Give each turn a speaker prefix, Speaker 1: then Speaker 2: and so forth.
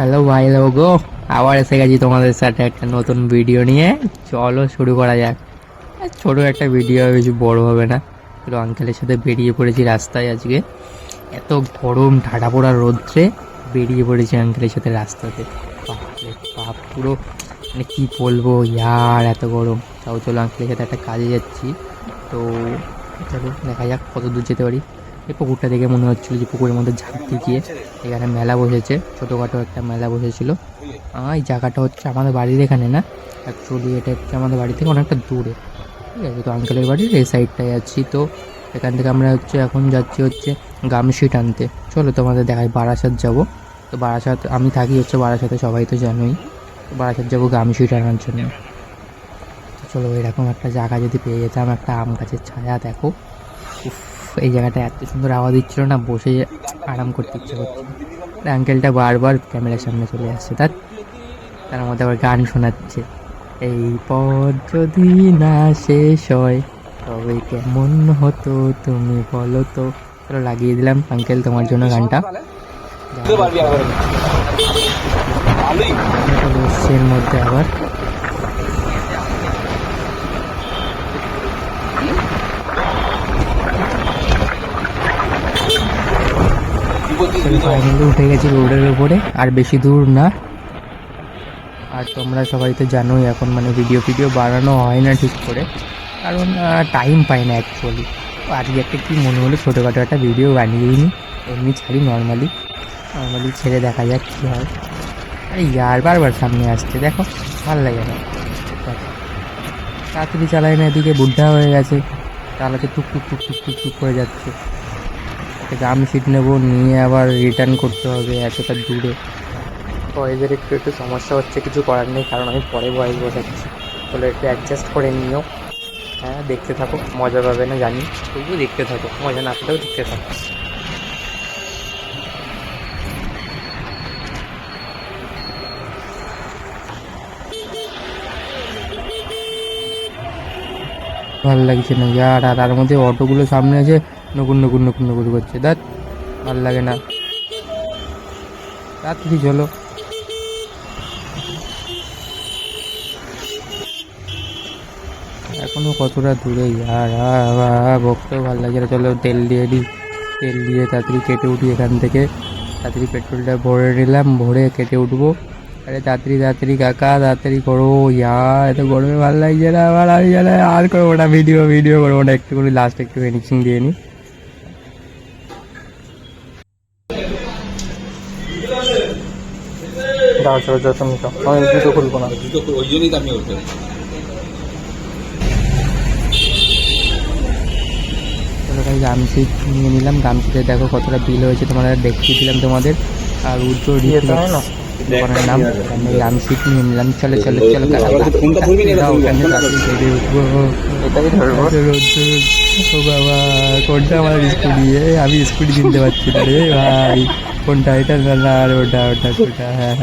Speaker 1: Hello ভাই logo আবার এসে গেছি তোমাদের সাথে একটা নতুন ভিডিও নিয়ে। চলো শুরু করা যাক। ছোট একটা ভিডিও কিছু বড় হবে না। পুরো আঙ্কেলের সাথে বেরিয়ে পড়েছি রাস্তায় আজকে। এত গরম ঠাডা পোড়া রোদ্রে বেরিয়ে পড়েছি আঙ্কেলের সাথে রাস্তাতে। বাপ, পুরো মানে কী বলব? ইয়ার, এত গরম। তাও চলো আঙ্কেলের সাথে একটা কাজে যাচ্ছি। তো, চলো দেখা যাক কত দূর যেতে পারি। এই পুকুরটা দেখে মনে হচ্ছিল যে পুকুরের মধ্যে ঝাঁপ দিয়ে এখানে মেলা বসেছে, ছোটোখাটো একটা মেলা বসেছিল। এই জায়গাটা হচ্ছে আমাদের বাড়ির এখানে না? অ্যাকচুয়ালি এটা হচ্ছে আমাদের বাড়ি থেকে অনেকটা দূরে। ঠিক আছে, তো আঙ্কেলের বাড়ির এই সাইডটায় আছি। তো এখান থেকে আমরা হচ্ছে এখন যাচ্ছি হচ্ছে গামশিট আনতে চলো তোমাদের দেখাই, বারাসাত যাব। তো বারাসাত, আমি থাকি হচ্ছে বারাসাতে, সবাই তো জানোই। তো বারাসাত যাব গামশিট আনার জন্য। চলো, এরকম একটা জায়গা যদি পেয়ে যেতাম, একটা আম গাছের ছায়া, দেখো। উফ। এই জায়গাটা এত সুন্দর আওয়াজ দিচ্ছিল না বসে আরাম করতে ইচ্ছে করছে আঙ্কেলটা বারবার ক্যামেরার সামনে চলে আসছে তার তার মধ্যে আবার গান শোনাচ্ছে। এই পথ যদি না শেষ হয় তবে কেমন হতো তুমি বলো তো। চলো লাগিয়ে দিলাম আঙ্কেল তোমার জন্য গানটা। এর মধ্যে আবার। ফাইনালি উঠে গেছি রোডের উপরে, আর বেশি দূর না। আর তোমরা সবাই তো জানোই এখন মানে ভিডিও ফিডিও বানানো হয় না ঠিক করে। কারণ টাইম পাই না অ্যাকচুয়ালি আজকে একটা কী মনে হলো, ছোটোখাটো একটা ভিডিও বানিয়ে নিই এমনি ছাড়ি নর্মালি নর্মালি ছেড়ে দেখা যাক কী হয়। আরে ইয়ার, বারবার সামনে আসছে, দেখো, ভালো লাগে না। তাড়াতাড়ি চালায় না, এদিকে বুদ্ধা হয়ে গেছে। চালাতে টুক টুক টুক টুক টুক টুক করে যাচ্ছে। একটা আমি সিট নেব নিয়ে আবার রিটার্ন করতে হবে এতটা দূরে। বয়েজের একটু একটু সমস্যা হচ্ছে কিছু করার নেই কারণ আমি পরে বয়েজ বসাচ্ছি। বলে একটু অ্যাডজাস্ট করে নিও। হ্যাঁ দেখতে থাকো মজা পাবে না জানি। তবুও দেখতে থাকো মজা না পেলেও দেখতে থাকো। ভালো লাগছে না। ইয়ার আর তার মধ্যে অটোগুলো সামনে আছে। নকুন নকুন নকুন নকুন করছে। দেখ ভালো লাগে না। তাড়াতাড়ি চলো। এখনও কতটা দূরে? ইয়ার বকতেও ভালো লাগে না। চলো, তেল দিয়ে দিই। তেল দিয়ে তাড়াতাড়ি কেটে উঠি এখান থেকে। তাড়াতাড়ি পেট্রোলটা ভরে নিলাম, ভরে কেটে উঠবো। আরে তাড়াতাড়ি তাড়াতাড়ি, কাকা, তাড়াতাড়ি করো। ইয়া, এত গরমে ভালো লাগছে না আমার আমি আর করব না, ভিডিও ভিডিও করব না। একটু করে লাস্ট একটু ফিনিশিং দিয়ে নিই চলো আমি জুতো খুলবো না।
Speaker 2: জুতো ওই জন্যই তো আমি ওকে
Speaker 1: গামছি নিয়ে নিলাম। গামছিতে দেখো কতটা বিল হয়েছে। তোমাদের দেখিয়ে দিলাম তোমাদের। আর উজ্জ্বল দোকানের নাম। আমি গামছি নিয়ে নিলাম। চলো চলো চলো। ও বাবা কোনটা আমার স্কুটি? আমি স্কুটি কিনতে পারছি না রে ভাই। কোনটা এটা না না আর ওটা ওটা ওটা হ্যাঁ হ্যাঁ